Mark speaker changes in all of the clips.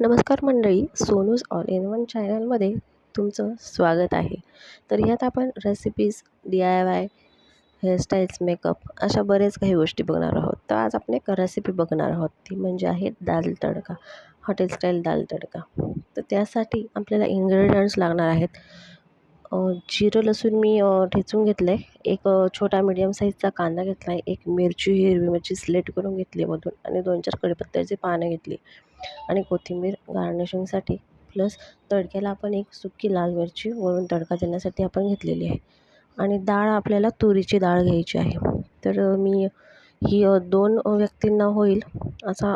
Speaker 1: नमस्कार मंडळी सोनूज all in one चॅनलमध्ये तुमचं स्वागत आहे. तर यात आपण recipes D I Y hairstyles makeup अशा बरेच काही गोष्टी बघणार आहोत. तर आज आपण एक रेसिपी बघणार आहोत. ती म्हणजे आहे दाल तडका हॉटेल स्टाईल दाल तडका. तर त्यासाठी आपल्याला इन्ग्रेडियंट्स लागणार आहेत. जिरं लसूण मी ठेचून घेतलं आहे एक छोटा मीडियम साईजचा कांदा घेतला आहे एक मिरची हिरवी मिरची स्लेट करून घेतली मधून आणि दोन चार कडीपत्त्याची पानं घेतली आणि कोथिंबीर गार्निशिंगसाठी प्लस तडक्याला आपण एक सुकी लाल मिरची वरून तडका देण्यासाठी आपण घेतलेली आहे. आणि डाळ आपल्याला तुरीची डाळ घ्यायची आहे. तर मी ही दोन व्यक्तींना होईल असा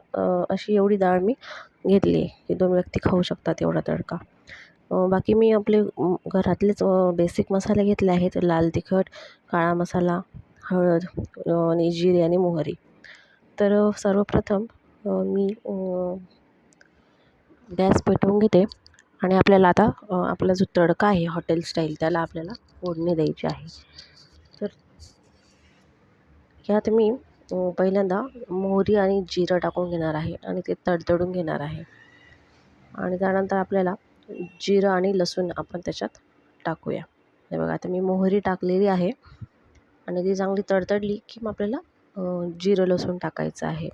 Speaker 1: अशी एवढी डाळ मी घेतली आहे की दोन व्यक्ती खाऊ शकतात एवढा तडका. बाकी मी आपले घरातलेच बेसिक मसाले घेतले आहेत. लाल तिखट काळा मसाला हळद आणि जिरे आणि मोहरी. तर सर्वप्रथम मी गॅस पेटवून घेते आणि आपल्याला आता आपला जो तडका आहे हॉटेल स्टाईल त्याला आपल्याला फोडणी द्यायची आहे. तर यात मी पहिल्यांदा मोहरी आणि जिरं टाकून घेणार आहे आणि ते तडतडून घेणार आहे. आणि त्यानंतर आपल्याला जिरं आणि लसूण आपण त्याच्यात टाकूया. हे बघा आता मी मोहरी टाकलेली आहे आणि ती चांगली तडतडली की मग आपल्याला जिरं लसूण टाकायचं आहे.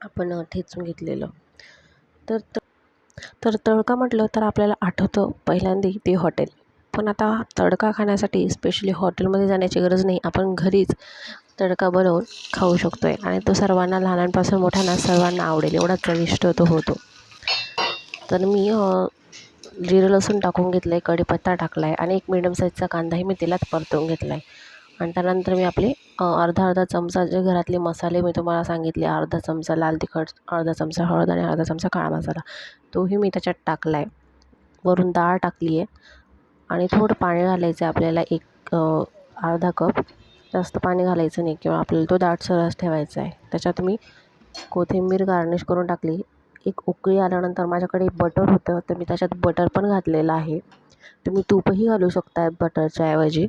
Speaker 1: आपण ठेचून घेतलेलं. तर तर तडका म्हटलं तर आपल्याला आठवतं पहिल्यांदा ते हॉटेल. पण आता तडका खाण्यासाठी स्पेशली हॉटेलमध्ये जाण्याची गरज नाही. आपण घरीच तडका बनवून खाऊ शकतो आहे आणि तो सर्वांना लहानांपासून मोठ्यांना सर्वांना आवडेल. एवढा चविष्ट तो होतो. तर मी जिरं लसूण टाकून घेतलं आहे कढीपत्ता टाकला आहे आणि एक मिडियम साईजचा कांदाही मी तेलात परतून घेतला आहे आणि त्यानंतर मी आपले अर्धा अर्धा चमचा जे घरातले मसाले मी तुम्हाला सांगितले अर्धा चमचा लाल तिखट अर्धा चमचा हळद आणि अर्धा चमचा काळा मसाला तोही मी त्याच्यात टाकला आहे वरून डाळ टाकली आहे आणि थोडं पाणी घालायचं आहे आपल्याला एक अर्धा कप. जास्त पाणी घालायचं नाही किंवा आपल्याला तो दाटसरच ठेवायचा आहे त्याच्यात मी कोथिंबीर गार्निश करून टाकली. एक उकळी आल्यानंतर माझ्याकडे बटर होतं तर मी त्याच्यात बटर पण घातलेलं आहे. तुम्ही तूपही घालू शकता बटरच्या ऐवजी.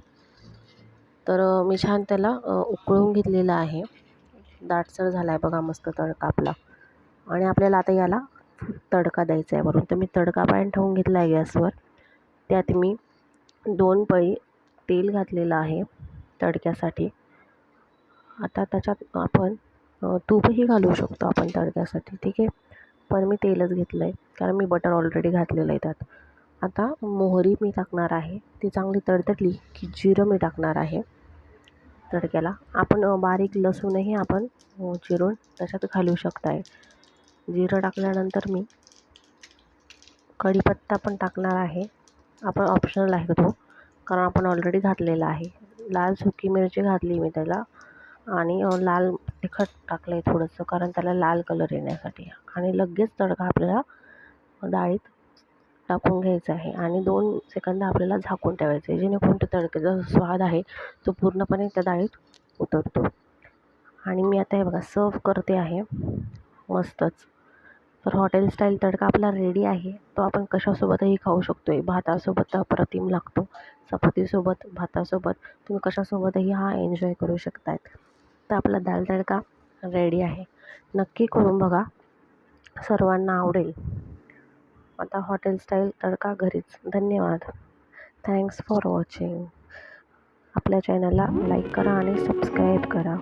Speaker 1: तर मी छान त्याला उकळून घेतलेलं आहे. दाटसर झाला आहे बघा मस्त तडका आपला. आणि आपल्याला आता याला तडका द्यायचा आहे वरून. तर मी तडका पॅन ठेवून घेतला आहे गॅसवर. त्यात मी दोन पळी तेल घातलेलं आहे तडक्यासाठी. आता त्याच्यात आपण तूपही घालू शकतो आपण तडक्यासाठी. ठीक आहे? पण मी तेलच घेतलं आहे कारण मी बटर ऑलरेडी घातलेलं आहे त्यात. आता मोहरी मी टाकणार आहे. ती चांगली तडतडली की जिरं मी टाकणार आहे. तडक्याला. आपण बारीक लसूणही आपण चिरून त्याच्यात घालू शकताय. जिरं टाकल्यानंतर मी कढीपत्ता पण टाकणार आहे. आपण ऑप्शनल आहे तो? कारण आपण ऑलरेडी घातलेला आहे. लाल सुकी मिरची घातली मी त्याला. आणि लाल तिखट टाकलं आहे थोडंसं कारण त्याला लाल कलर येण्यासाठी. आणि लगेच तडका आपल्याला डाळीत टाकून घ्यायचा आहे. आणि दोन सेकंद आपल्याला झाकून ठेवायचं आहे. जेणेकरून तो तडक्याचा स्वाद आहे तो पूर्णपणे त्या डाळीत उतरतो. आणि मी आता हे बघा सर्व करते आहे. मस्तच. तर हॉटेल स्टाईल तडका आपला रेडी आहे. तो आपण कशासोबतही खाऊ शकतो आहे भातासोबत अप्रतिम लागतो. चपातीसोबत भातासोबत. तुम्ही कशासोबतही हा एन्जॉय करू शकतायत. तर आपला दाल तडका रेडी आहे. नक्की करून बघा. सर्वांना आवडेल. आता हॉटेल स्टाईल तडका घरीच. धन्यवाद. थँक्स फॉर वॉचिंग आपल्या चॅनलला लाईक करा आणि सबस्क्राईब करा.